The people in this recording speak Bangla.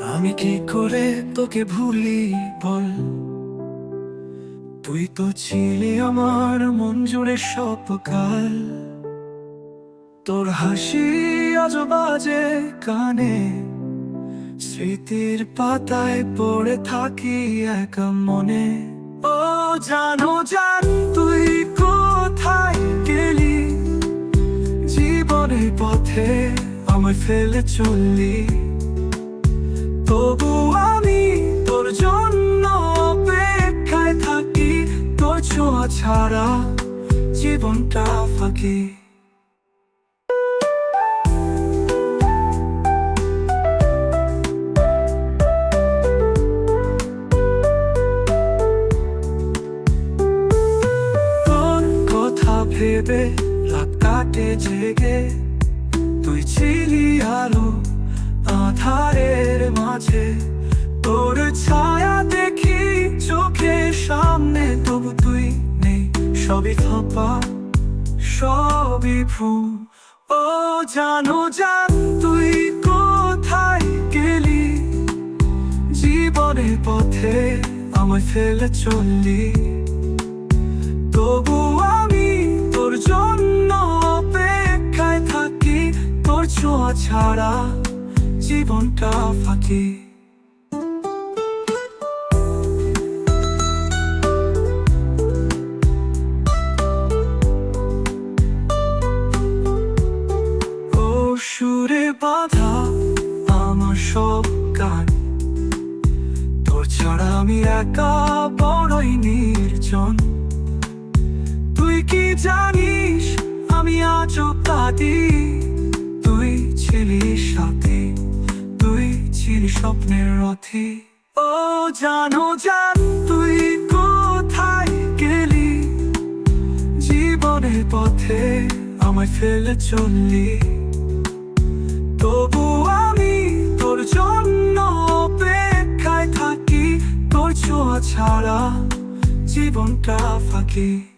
আমি কি করে তোকে ভুলি বল? তুই তো ছিলি আমার মন জুড়ে সপকাল তোর হাসি আজ বাজে কানে। স্মৃতির পাতায় পড়ে থাকি এক মনে। ও জানো জান, তুই কোথায় গেলি? জীবনের পথে আমায় ফেলে চললি। ছাড়া জীবনটা ফাঁকি। ভেবে রাত কাটে জেগে তুই ছিলি আলো আধারের মাঝে তোর ছায়া সবই ফাঁপা, সবই ভ্রম ও জানো জান, তুই কোথায় গেলি? জীবনের পথে আমায় ফেলে চললি। তবু আমি তোর জন্য অপেক্ষায় থাকি, তোর ছোঁয়া ছাড়া জীবনটা ফাঁকি। বাধা আমার সব গান। তোর ছাড়া আমি একা বড়ই নির্জন। তুই কি জানিস আমি আজও কাঁদি? তুই ছিলি সাথে, তুই ছিলি স্বপ্নের রথে। ও জানো জান, তুই কোথায় গেলি? জীবনের পথে আমায় ফেলে চললি। ছাড়া জীবনটা ফাঁকি।